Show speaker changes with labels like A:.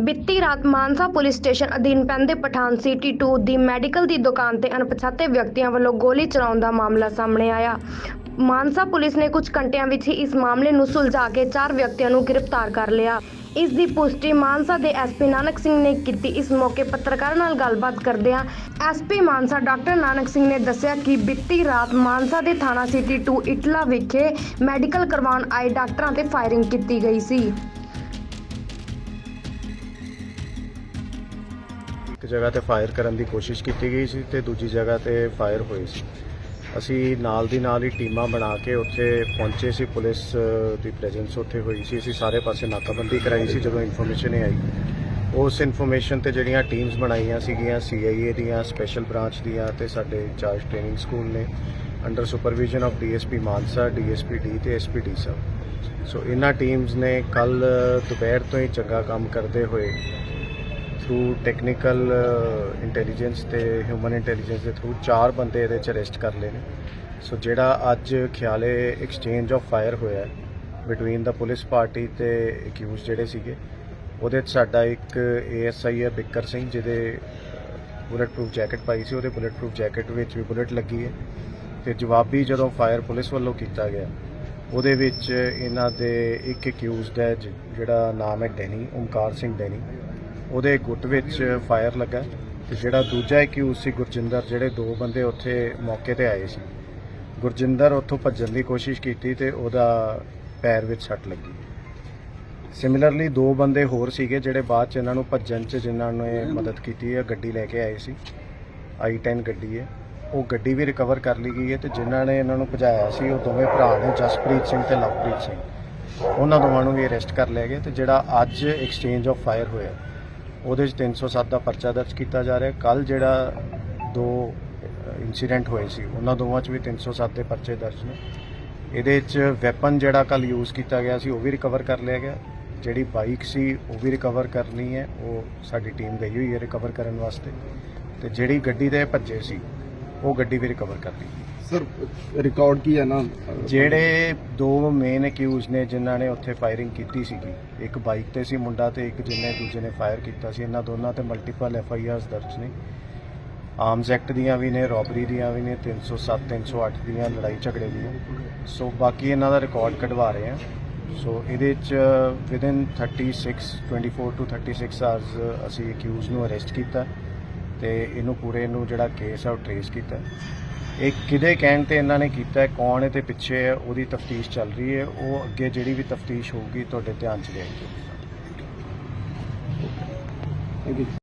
A: ਬੀਤੀ ਰਾਤ Mansa police station ਅਧੀਨ ਪੈਂਦੇ ਪਠਾਨ ਸਿਟੀ 2 ਦੀ ਮੈਡੀਕਲ ਦੀ ਦੁਕਾਨ ਤੇ ਅਣਪਛਾਤੇ ਵਿਅਕਤੀਆਂ ਵੱਲੋਂ ਗੋਲੀ ਚਲਾਉਣ ਦਾ ਮਾਮਲਾ ਸਾਹਮਣੇ ਆਇਆ। ਮਾਨਸਾ ਪੁਲਿਸ ਨੇ ਕੁਝ ਘੰਟਿਆਂ ਵਿੱਚ ਹੀ ਇਸ ਮਾਮਲੇ ਨੂੰ ਸੁਲਝਾ ਕੇ ਚਾਰ ਵਿਅਕਤੀਆਂ ਨੂੰ ਗ੍ਰਿਫਤਾਰ ਕਰ ਲਿਆ। ਇਸ ਦੀ ਪੁਸ਼ਟੀ ਮਾਨਸਾ ਦੇ ਐਸਪੀ ਨਾਨਕ ਸਿੰਘ ਨੇ ਕੀਤੀ। ਇਸ ਮੌਕੇ ਪੱਤਰਕਾਰਾਂ ਨਾਲ ਗੱਲਬਾਤ ਕਰਦਿਆਂ ਐਸਪੀ ਮਾਨਸਾ ਡਾਕਟਰ ਨਾਨਕ ਸਿੰਘ ਨੇ ਦੱਸਿਆ ਕਿ ਬੀਤੀ ਰਾਤ ਮਾਨਸਾ ਦੇ ਥਾਣਾ ਸਿਟੀ 2 ਇਟਲਾ ਵਿਖੇ ਮੈਡੀਕਲ ਕਰਵਾਉਣ ਆਏ ਡਾਕਟਰਾਂ ਤੇ ਫਾਇਰਿੰਗ ਕੀਤੀ ਗਈ ਸੀ।
B: ਜਗ੍ਹਾ ਤੇ ਫਾਇਰ ਕਰਨ ਦੀ ਕੋਸ਼ਿਸ਼ ਕੀਤੀ ਗਈ ਸੀ ਤੇ ਦੂਜੀ ਜਗ੍ਹਾ ਤੇ ਫਾਇਰ ਹੋਏ ਸੀ। ਅਸੀਂ ਨਾਲ ਦੀ ਨਾਲ ਹੀ ਟੀਮਾਂ ਬਣਾ ਕੇ ਉੱਥੇ ਪਹੁੰਚੇ ਸੀ, ਪੁਲਿਸ ਦੀ ਪ੍ਰੈਜ਼ੈਂਸ ਉੱਥੇ ਹੋਈ ਸੀ। ਅਸੀਂ ਸਾਰੇ ਪਾਸੇ ਨਾਕਾਬੰਦੀ ਕਰਾਈ ਸੀ ਜਦੋਂ ਇਨਫੋਰਮੇਸ਼ਨ ਇਹ ਆਈ। ਉਸ ਇਨਫੋਰਮੇਸ਼ਨ ਤੇ ਜਿਹੜੀਆਂ ਟੀਮਸ ਬਣਾਈਆਂ ਸੀਗੀਆਂ ਸੀਆਈਏ ਦੀਆਂ ਸਪੈਸ਼ਲ ਬ੍ਰਾਂਚ ਦੀਆਂ ਤੇ ਸਾਡੇ ਚਾਰਜ ਟ੍ਰੇਨਿੰਗ ਸਕੂਲ ਨੇ under supervision of DSP Mansa DSP D ਤੇ ਐਸਪੀ ਡੀ ਸਾਹਿਬ ਸੋ ਇਹਨਾਂ ਟੀਮਸ ਨੇ ਕੱਲ ਦੁਪਹਿਰ ਤੋਂ ਹੀ ਚੰਗਾ ਕੰਮ ਕਰਦੇ ਹੋਏ ਥਰੂ ਟੈਕਨੀਕਲ ਇੰਟੈਲੀਜੈਂਸ ਤੇ ਹਿਊਮਨ ਇੰਟੈਲੀਜੈਂਸ ਦੇ ਥਰੂ ਚਾਰ ਬੰਦੇ ਇਹਦੇ ਚ ਅਰੈਸਟ ਕਰ ਲਏ ਨੇ। ਸੋ ਜਿਹੜਾ ਅੱਜ ਖਿਆਲੇ ਐਕਸਚੇਂਜ ਆਫ ਫਾਇਰ ਹੋਇਆ ਬਿਟਵੀਨ ਦਾ ਪੁਲਿਸ ਪਾਰਟੀ ਤੇ ਅਕਿਊਜ਼ ਜਿਹੜੇ ਸੀਗੇ, ਉਹਦੇ 'ਚ ਸਾਡਾ ਇੱਕ ਏਐਸਆਈ ਹੈ ਬਿੱਕਰ ਸਿੰਘ ਜਿਹਦੇ ਬੁਲੇਟ ਪ੍ਰੂਫ ਜੈਕਟ ਪਾਈ ਸੀ, ਉਹਦੇ ਬੁਲੇਟ ਪ੍ਰੂਫ ਜੈਕਟ ਵਿੱਚ ਵੀ ਬੁਲੇਟ ਲੱਗੀ ਹੈ। ਤੇ ਜਵਾਬੀ ਜਦੋਂ ਫਾਇਰ ਪੁਲਿਸ ਵੱਲੋਂ ਕੀਤਾ ਗਿਆ, ਉਹਦੇ ਵਿੱਚ ਇਹਨਾਂ ਦੇ ਇੱਕ ਅਕਿਊਜ਼ਡ ਹੈ ਜ- ਜਿਹੜਾ ਨਾਮ ਹੈ ਡੈਨੀ, ਓਮਕਾਰ ਸਿੰਘ ਡੈਨੀ। ਉਹਦੇ ਗੁੱਟ ਵਿੱਚ ਫਾਇਰ ਲੱਗਾ ਤੇ ਜਿਹੜਾ ਦੂਜਾ ਅਕਿਊਜ਼ ਸੀ ਗੁਰਜਿੰਦਰ, ਜਿਹੜੇ ਦੋ ਬੰਦੇ ਉੱਥੇ ਮੌਕੇ ਤੇ ਆਏ ਸੀ। ਗੁਰਜਿੰਦਰ ਉੱਥੋਂ ਭੱਜਣ ਦੀ ਕੋਸ਼ਿਸ਼ ਕੀਤੀ ਤੇ ਉਹਦਾ ਪੈਰ ਵਿੱਚ ਸੱਟ ਲੱਗੀ। ਸਿਮਿਲਰਲੀ ਦੋ ਬੰਦੇ ਹੋਰ ਸੀਗੇ ਜਿਹੜੇ ਬਾਅਦ ਚ ਇਹਨਾਂ ਨੂੰ ਭੱਜਣ ਚ ਜਿਨ੍ਹਾਂ ਨੇ ਮਦਦ ਕੀਤੀ ਹੈ, ਗੱਡੀ ਲੈ ਕੇ ਆਏ ਸੀ। i10 ਗੱਡੀ ਹੈ। ਉਹ ਗੱਡੀ ਵੀ ਰਿਕਵਰ ਕਰ ਲਈ ਗਈ ਹੈ ਤੇ ਜਿਨ੍ਹਾਂ ਨੇ ਇਹਨਾਂ ਨੂੰ ਭਜਾਇਆ ਸੀ, ਉਹ ਦੋਵੇਂ ਭਰਾ ਨੇ, ਜਸਪ੍ਰੀਤ ਸਿੰਘ ਤੇ ਲਵਪ੍ਰੀਤ ਸਿੰਘ। ਉਹਨਾਂ ਦੋਵਾਂ ਨੂੰ ਵੀ ਅਰੈਸਟ ਕਰ ਲਿਆ ਗਿਆ ਤੇ ਜਿਹੜਾ ਅੱਜ ਐਕਸਚੇਂਜ ਆਫ ਫਾਇਰ ਹੋਇਆ। ਉਹਦੇ 'ਚ 307 ਦਾ ਪਰਚਾ ਦਰਜ ਕੀਤਾ ਜਾ ਰਿਹਾ। ਕੱਲ ਜਿਹੜਾ ਦੋ ਇਨਸੀਡੈਂਟ ਹੋਏ ਸੀ, ਉਹਨਾਂ ਦੋਵਾਂ 'ਚ ਵੀ 307 ਦੇ ਪਰਚੇ ਦਰਜ ਨੇ। ਇਹਦੇ 'ਚ ਵੈਪਨ ਜਿਹੜਾ ਕੱਲ ਯੂਜ਼ ਕੀਤਾ ਗਿਆ ਸੀ, ਉਹ ਵੀ ਰਿਕਵਰ ਕਰ ਲਿਆ ਗਿਆ। ਜਿਹੜੀ ਬਾਈਕ ਸੀ, ਉਹ ਵੀ ਰਿਕਵਰ ਕਰਨੀ ਹੈ। ਉਹ ਸਾਡੀ ਟੀਮ ਗਈ ਹੋਈ ਹੈ ਰਿਕਵਰ ਕਰਨ ਵਾਸਤੇ। ਤੇ ਜਿਹੜੀ ਗੱਡੀ ਤੇ ਭੱਜੇ ਸੀ, ਉਹ ਗੱਡੀ ਵੀ ਰਿਕਵਰ ਕਰ ਲਈ
C: ਸਰ ਰਿਕਾਰਡ ਕੀ ਹੈ ਨਾ?
B: ਜਿਹੜੇ ਦੋ ਮੇਨ ਅਕਿਊਜ਼ ਨੇ, ਜਿਨ੍ਹਾਂ ਨੇ ਉੱਥੇ ਫਾਇਰਿੰਗ ਕੀਤੀ ਸੀਗੀ, ਇੱਕ ਬਾਈਕ ਤੇ ਸੀ ਮੁੰਡਾ ਤੇ ਇੱਕ ਜਿਹਨੇ ਦੂਜੇ ਨੇ ਫਾਇਰ ਕੀਤਾ ਸੀ। ਇਹਨਾਂ ਦੋਨਾਂ ਤੇ ਮਲਟੀਪਲ ਐਫ ਆਈ ਆਰਸ ਦਰਜ ਨੇ। ਆਰਮਸ ਐਕਟ ਦੀਆਂ ਵੀ ਨੇ ਰੋਬਰੀ ਦੀਆਂ ਵੀ ਨੇ 307 308 ਦੀਆਂ ਲੜਾਈ ਝਗੜੇ ਦੀਆਂ। ਸੋ ਬਾਕੀ ਇਹਨਾਂ ਦਾ ਰਿਕਾਰਡ ਕਢਵਾ ਰਹੇ ਆ ਸੋ ਇਹਦੇ ਚ ਵਿਦਿਨ 36 24 ਟੂ 36 ਆਵਰਸ ਅਸੀਂ ਅਕਿਊਜ਼ ਨੂੰ ਅਰੈਸਟ ਕੀਤਾ ਤੇ ਇਹਨੂੰ ਪੂਰੇ ਨੂੰ ਜਿਹੜਾ ਕੇਸ ਆ ਉਹ ਟ੍ਰੇਸ ਕੀਤਾ। ਇਹ ਕਿਹਦੇ ਕਹਿਣ ਤੇ ਇਹਨਾਂ ਨੇ ਕੀਤਾ ਹੈ, ਕੌਣ ਇਹਦੇ ਪਿੱਛੇ ਹੈ, ਉਹਦੀ ਤਫਤੀਸ਼ ਚੱਲ ਰਹੀ ਹੈ, ਉਹ ਅੱਗੇ ਜਿਹੜੀ ਵੀ ਤਫਤੀਸ਼ ਹੋਊਗੀ, ਤੁਹਾਡੇ ਧਿਆਨ ਚ ਲਿਆਈ